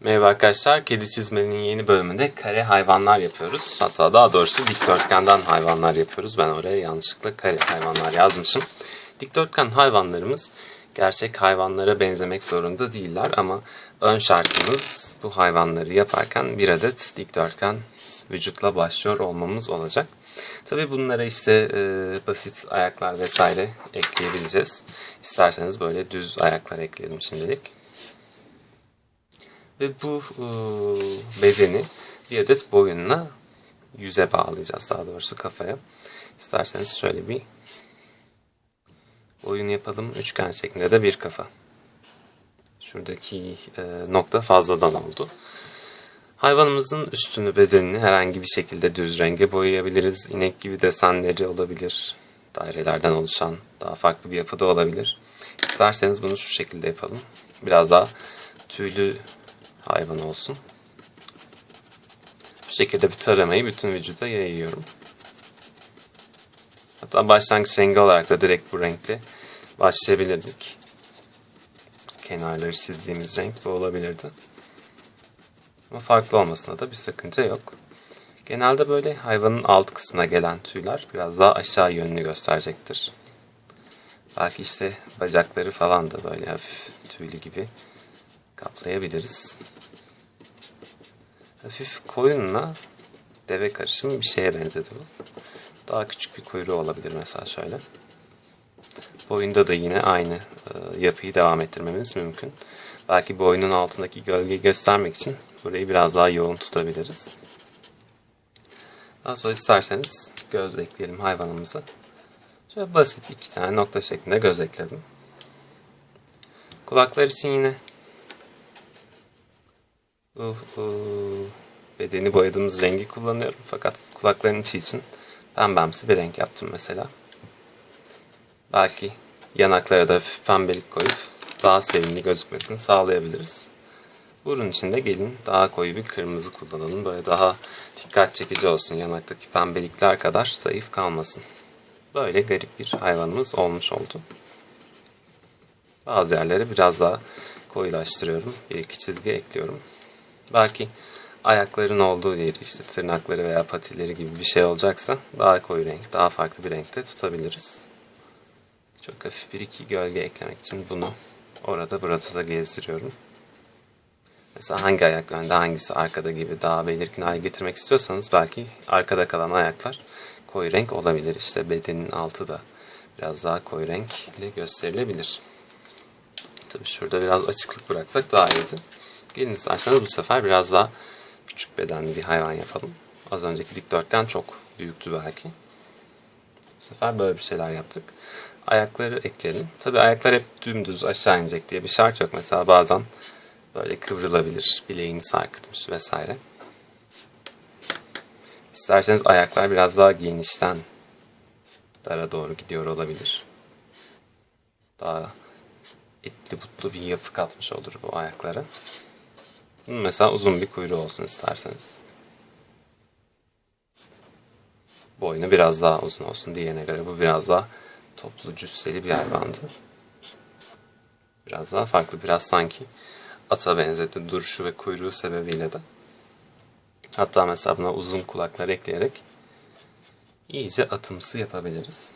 Merhaba arkadaşlar, Kedi Çizmenin yeni bölümünde kare hayvanlar yapıyoruz. Hatta daha doğrusu dikdörtgenden hayvanlar yapıyoruz. Ben oraya yanlışlıkla kare hayvanlar yazmışım. Dikdörtgen hayvanlarımız gerçek hayvanlara benzemek zorunda değiller ama ön şartımız bu hayvanları yaparken bir adet dikdörtgen vücutla başlıyor olmamız olacak. Tabi bunlara işte e, basit ayaklar vesaire ekleyebileceğiz. İsterseniz böyle düz ayaklar ekleyelim şimdilik. Ve bu e, bedeni bir adet boyunla yüze bağlayacağız daha doğrusu kafaya. İsterseniz şöyle bir boyun yapalım. Üçgen şeklinde de bir kafa. Şuradaki e, nokta fazladan oldu. Hayvanımızın üstünü bedenini herhangi bir şekilde düz renge boyayabiliriz. İnek gibi desenleri olabilir. Dairelerden oluşan daha farklı bir yapıda olabilir. İsterseniz bunu şu şekilde yapalım. Biraz daha tüylü hayvan olsun. Bu şekilde bir taramayı bütün vücuda yayıyorum. Hatta başlangıç rengi olarak da direkt bu renkle başlayabilirdik. Kenarları çizdiğimiz renk bu olabilirdi. Ama farklı olmasına da bir sakınca yok. Genelde böyle hayvanın alt kısmına gelen tüyler biraz daha aşağı yönünü gösterecektir. Belki işte bacakları falan da böyle hafif tüylü gibi kaplayabiliriz. Hafif koyunla deve karışımı bir şeye benzedi bu. Daha küçük bir kuyruğu olabilir mesela şöyle. Boyunda da yine aynı e, yapıyı devam ettirmemiz mümkün. Belki boynun altındaki gölgeyi göstermek için burayı biraz daha yoğun tutabiliriz. Daha sonra isterseniz göz ekleyelim hayvanımıza. Şöyle basit iki tane nokta şeklinde göz ekledim. Kulaklar için yine uh, uh, bedeni boyadığımız rengi kullanıyorum. Fakat kulakların içi için pembemsi bir renk yaptım mesela. Belki yanaklara da hafif pembelik koyup daha sevimli gözükmesini sağlayabiliriz. Burun için de gelin daha koyu bir kırmızı kullanalım. Böyle daha dikkat çekici olsun. Yanaktaki pembelikler kadar zayıf kalmasın. Böyle garip bir hayvanımız olmuş oldu. Bazı yerlere biraz daha koyulaştırıyorum. Bir iki çizgi ekliyorum. Belki ayakların olduğu yeri işte tırnakları veya patileri gibi bir şey olacaksa daha koyu renk, daha farklı bir renkte tutabiliriz. Çok hafif bir iki gölge eklemek için bunu orada burada da gezdiriyorum. Mesela hangi ayak önde hangisi arkada gibi daha belirgin hale getirmek istiyorsanız belki arkada kalan ayaklar koyu renk olabilir. İşte bedenin altı da biraz daha koyu renkle gösterilebilir. Tabi şurada biraz açıklık bıraksak daha iyiydi. Gelin isterseniz bu sefer biraz daha küçük bedenli bir hayvan yapalım. Az önceki dikdörtgen çok büyüktü belki. Bu sefer böyle bir şeyler yaptık. Ayakları ekleyelim. Tabi ayaklar hep dümdüz aşağı inecek diye bir şart yok. Mesela bazen böyle kıvrılabilir, bileğini sarkıtmış vesaire. İsterseniz ayaklar biraz daha genişten dara doğru gidiyor olabilir. Daha etli butlu bir yapı katmış olur bu ayaklara. Mesela uzun bir kuyruğu olsun isterseniz. Boynu biraz daha uzun olsun diğerine göre. Bu biraz daha toplu cüsseli bir hayvandı. Biraz daha farklı. Biraz sanki ata benzetti duruşu ve kuyruğu sebebiyle de. Hatta mesela buna uzun kulaklar ekleyerek iyice atımsı yapabiliriz.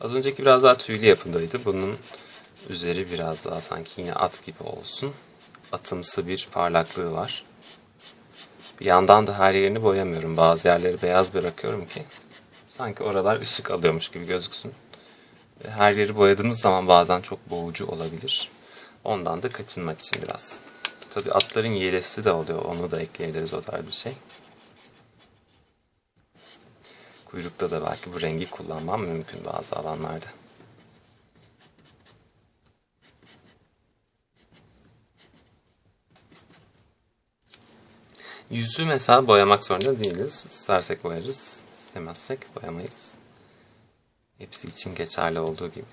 Az önceki biraz daha tüylü yapıdaydı. Bunun üzeri biraz daha sanki yine at gibi olsun. Atımsı bir parlaklığı var. Bir yandan da her yerini boyamıyorum. Bazı yerleri beyaz bırakıyorum ki sanki oralar ışık alıyormuş gibi gözüksün. Her yeri boyadığımız zaman bazen çok boğucu olabilir. Ondan da kaçınmak için biraz. Tabi atların yelesi de oluyor. Onu da ekleyebiliriz o tarz bir şey. Kuyrukta da belki bu rengi kullanmam mümkün bazı alanlarda. Yüzü mesela boyamak zorunda değiliz. İstersek boyarız, istemezsek boyamayız. Hepsi için geçerli olduğu gibi.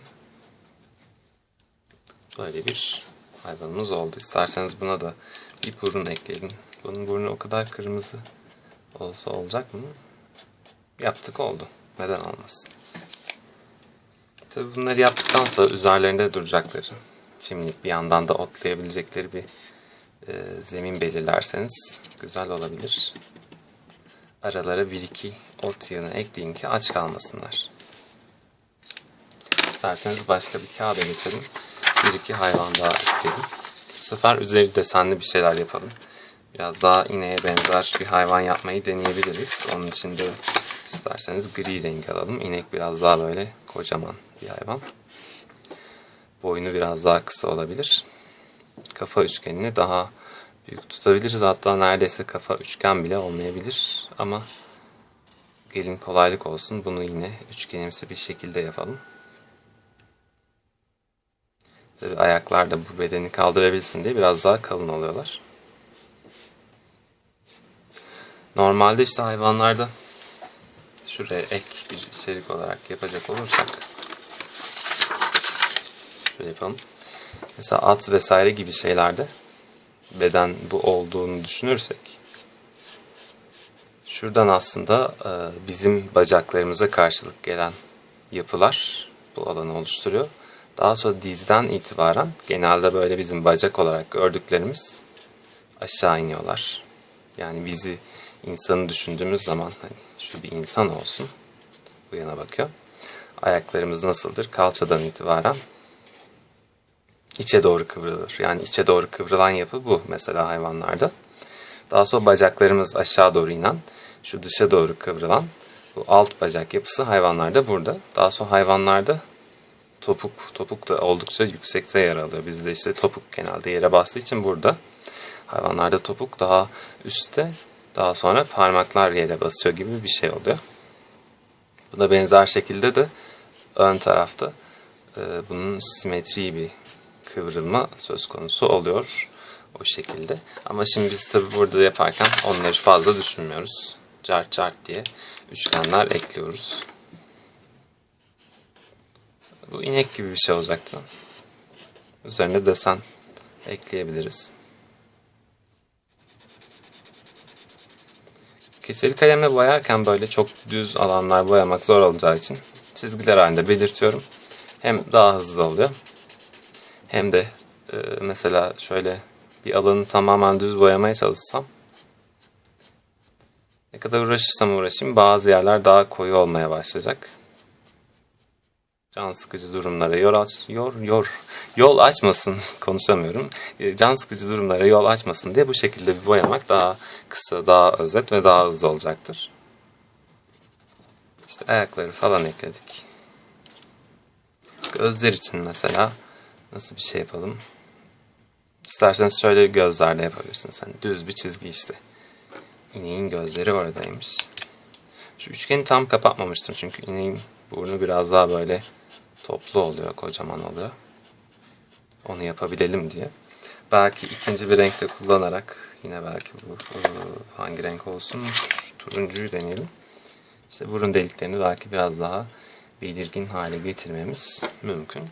Böyle bir hayvanımız oldu. İsterseniz buna da bir burun ekleyelim. Bunun burnu o kadar kırmızı olsa olacak mı? Yaptık oldu. Neden olmasın? Tabi bunları yaptıktan sonra üzerlerinde duracakları çimlik bir yandan da otlayabilecekleri bir e, zemin belirlerseniz güzel olabilir. Aralara bir iki ot yığını ekleyin ki aç kalmasınlar. İsterseniz başka bir kağıda geçelim. Bir iki hayvan daha ekleyelim. Bu sefer üzeri desenli bir şeyler yapalım. Biraz daha ineğe benzer bir hayvan yapmayı deneyebiliriz. Onun için de isterseniz gri renk alalım. İnek biraz daha böyle kocaman bir hayvan. Boynu biraz daha kısa olabilir. Kafa üçgenini daha büyük tutabiliriz. Hatta neredeyse kafa üçgen bile olmayabilir. Ama gelin kolaylık olsun. Bunu yine üçgenimsi bir şekilde yapalım. Tabii ayaklar da bu bedeni kaldırabilsin diye biraz daha kalın oluyorlar. Normalde işte hayvanlarda şuraya ek bir içerik olarak yapacak olursak şöyle yapalım. Mesela at vesaire gibi şeylerde beden bu olduğunu düşünürsek şuradan aslında e, bizim bacaklarımıza karşılık gelen yapılar bu alanı oluşturuyor. Daha sonra dizden itibaren genelde böyle bizim bacak olarak gördüklerimiz aşağı iniyorlar. Yani bizi insanı düşündüğümüz zaman hani şu bir insan olsun bu yana bakıyor. Ayaklarımız nasıldır? Kalçadan itibaren içe doğru kıvrılır. Yani içe doğru kıvrılan yapı bu mesela hayvanlarda. Daha sonra bacaklarımız aşağı doğru inen, şu dışa doğru kıvrılan bu alt bacak yapısı hayvanlarda burada. Daha sonra hayvanlarda topuk, topuk da oldukça yüksekte yer alıyor. Bizde işte topuk genelde yere bastığı için burada. Hayvanlarda topuk daha üstte, daha sonra parmaklar yere basıyor gibi bir şey oluyor. Bu da benzer şekilde de ön tarafta bunun simetri bir kıvrılma söz konusu oluyor o şekilde. Ama şimdi biz tabi burada yaparken onları fazla düşünmüyoruz. Cart cart diye üçgenler ekliyoruz. Bu inek gibi bir şey olacaktı. Üzerine desen ekleyebiliriz. Keçeli kalemle boyarken böyle çok düz alanlar boyamak zor olacağı için çizgiler halinde belirtiyorum. Hem daha hızlı oluyor hem de e, mesela şöyle bir alanı tamamen düz boyamaya çalışsam ne kadar uğraşırsam uğraşayım bazı yerler daha koyu olmaya başlayacak. Can sıkıcı durumlara yol aç, yor, yor, yol açmasın konuşamıyorum. E, can sıkıcı durumlara yol açmasın diye bu şekilde bir boyamak daha kısa, daha özet ve daha hızlı olacaktır. İşte ayakları falan ekledik. Gözler için mesela Nasıl bir şey yapalım? İsterseniz şöyle gözlerle yapabilirsiniz. Hani düz bir çizgi işte. İneğin gözleri oradaymış. Şu üçgeni tam kapatmamıştım çünkü ineğin burnu biraz daha böyle toplu oluyor, kocaman oluyor. Onu yapabilelim diye. Belki ikinci bir renkte kullanarak yine belki bu hangi renk olsun turuncuyu deneyelim. İşte burun deliklerini belki biraz daha belirgin hale getirmemiz mümkün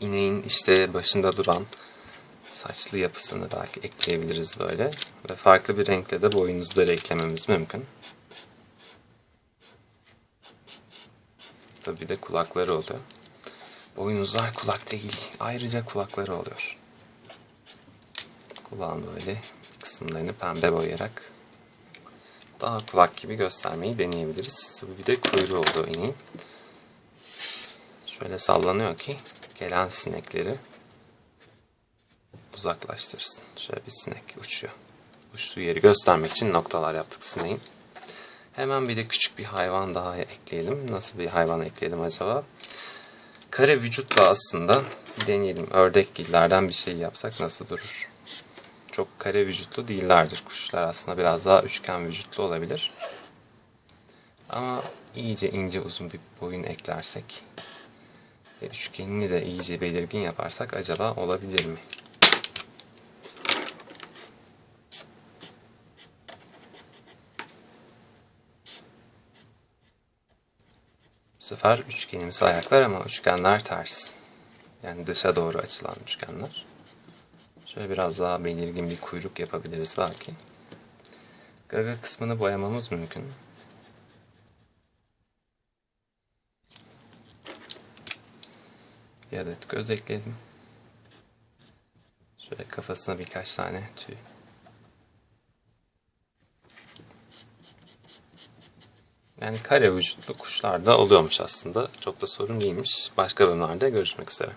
ineğin işte başında duran saçlı yapısını belki ekleyebiliriz böyle. Ve farklı bir renkle de boynuzları eklememiz mümkün. Tabii de kulakları oluyor. Boynuzlar kulak değil, ayrıca kulakları oluyor. Kulağın böyle kısımlarını pembe boyayarak daha kulak gibi göstermeyi deneyebiliriz. Tabii bir de kuyruğu oluyor ineğin. Şöyle sallanıyor ki gelen sinekleri uzaklaştırsın. Şöyle bir sinek uçuyor. Uçtuğu yeri göstermek için noktalar yaptık sineğin. Hemen bir de küçük bir hayvan daha ekleyelim. Nasıl bir hayvan ekleyelim acaba? Kare vücutla aslında deneyelim. Ördek gillerden bir şey yapsak nasıl durur? Çok kare vücutlu değillerdir kuşlar. Aslında biraz daha üçgen vücutlu olabilir. Ama iyice ince uzun bir boyun eklersek üçgenini de iyice belirgin yaparsak acaba olabilir mi? Bu sefer üçgenimiz ayaklar ama üçgenler ters. Yani dışa doğru açılan üçgenler. Şöyle biraz daha belirgin bir kuyruk yapabiliriz belki. Gaga kısmını boyamamız mümkün. Bir adet göz ekledim. Şöyle kafasına birkaç tane tüy. Yani kare vücutlu kuşlar da oluyormuş aslında. Çok da sorun değilmiş. Başka bölümlerde görüşmek üzere.